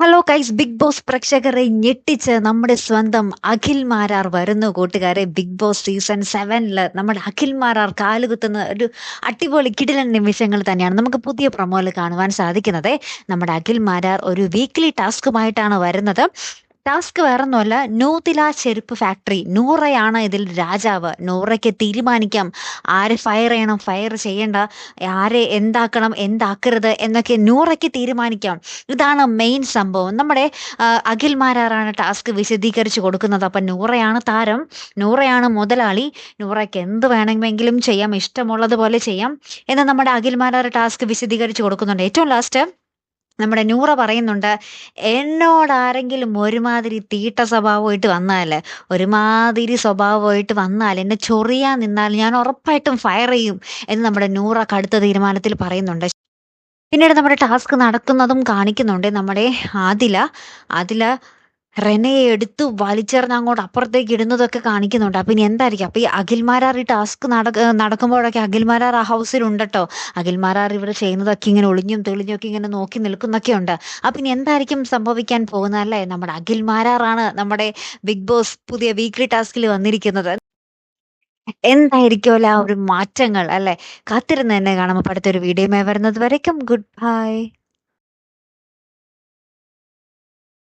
Hello കൈസ് big boss പ്രേക്ഷകരെ ഞെട്ടിച്ച് നമ്മുടെ സ്വന്തം അഖിൽ മാരാർ വരുന്നു കൂട്ടുകാരെ. ബിഗ് ബോസ് സീസൺ സെവനിൽ നമ്മുടെ അഖിൽ മാരാർ കാലുകുത്തുന്ന ഒരു അടിപൊളി കിടിലൻ നിമിഷങ്ങൾ തന്നെയാണ് നമുക്ക് പുതിയ പ്രൊമോയിൽ കാണുവാൻ സാധിക്കുന്നത്. നമ്മുടെ അഖിൽ മാരാർ ഒരു വീക്ക്ലി ടാസ്കുമായിട്ടാണ് വരുന്നത്. ടാസ്ക് വേറൊന്നുമല്ല. നൂതില ചെരുപ്പ് ഫാക്ടറി നൂറയാണ് ഇതിൽ രാജാവ്. നൂറയ്ക്ക് തീരുമാനിക്കാം. ആരെ ഫയർ ചെയ്യണം ഫയർ ചെയ്യേണ്ട. ആരെ എന്താക്കണം എന്താക്കരുത് എന്നൊക്കെ നൂറയ്ക്ക് തീരുമാനിക്കാം. ഇതാണ് മെയിൻ സംഭവം. നമ്മുടെ അഖിൽ മാരാറാണ് ടാസ്ക് വിശദീകരിച്ച് കൊടുക്കുന്നത്. അപ്പം നൂറയാണ് താരം. നൂറയാണ് മുതലാളി. നൂറയ്ക്ക് എന്ത് വേണമെങ്കിലും ചെയ്യാം. ഇഷ്ടമുള്ളതുപോലെ ചെയ്യാം. എന്ന് നമ്മുടെ അഖിൽ ടാസ്ക് വിശദീകരിച്ച് കൊടുക്കുന്നുണ്ട്. ഏറ്റവും ലാസ്റ്റ് നമ്മുടെ നൂറ പറയുന്നുണ്ട് എന്നോട് ആരെങ്കിലും ഒരുമാതിരി തീട്ട സ്വഭാവമായിട്ട് വന്നാൽ ഒരുമാതിരി സ്വഭാവമായിട്ട് വന്നാൽ എന്നെ ചൊറിയാൻ നിന്നാൽ ഞാൻ ഉറപ്പായിട്ടും ഫയർ ചെയ്യും എന്ന് നമ്മുടെ നൂറ കടുത്ത തീരുമാനത്തിൽ പറയുന്നുണ്ട്. പിന്നീട് നമ്മുടെ ടാസ്ക് നടക്കുന്നതും കാണിക്കുന്നുണ്ട് നമ്മുടെ ആദില. ആദില റെനയെ എടുത്ത് വലിച്ചെറിഞ്ഞ് അങ്ങോട്ട് അപ്പുറത്തേക്ക് ഇടുന്നതൊക്കെ കാണിക്കുന്നുണ്ട്. അപ്പം ഇനി എന്തായിരിക്കും? അപ്പം ഈ അഖിൽമാരാർ ഈ ടാസ്ക് നടക്ക നടക്കുമ്പോഴൊക്കെ അഖിൽമാരാർ ആ ഹൗസിൽ ഉണ്ടട്ടോ? അഖിൽമാരാർ ഇവിടെ ചെയ്യുന്നതൊക്കെ ഇങ്ങനെ ഒളിഞ്ഞും തെളിഞ്ഞും ഒക്കെ ഇങ്ങനെ നോക്കി നിൽക്കുന്നൊക്കെ ഉണ്ട്. അപ്പം ഇനി എന്തായിരിക്കും സംഭവിക്കാൻ പോകുന്നത് അല്ലേ? നമ്മുടെ അഖിൽമാരാറാണ് നമ്മുടെ ബിഗ് ബോസ് പുതിയ വീക്ക്ലി ടാസ്കിൽ വന്നിരിക്കുന്നത്. എന്തായിരിക്കുമല്ലോ ആ ഒരു മാറ്റങ്ങൾ അല്ലെ? കാത്തിരുന്ന് തന്നെ കാണുമ്പോൾ അടുത്തൊരു വീഡിയോയുമായി വരുന്നത് വരയ്ക്കും ഗുഡ് ബൈ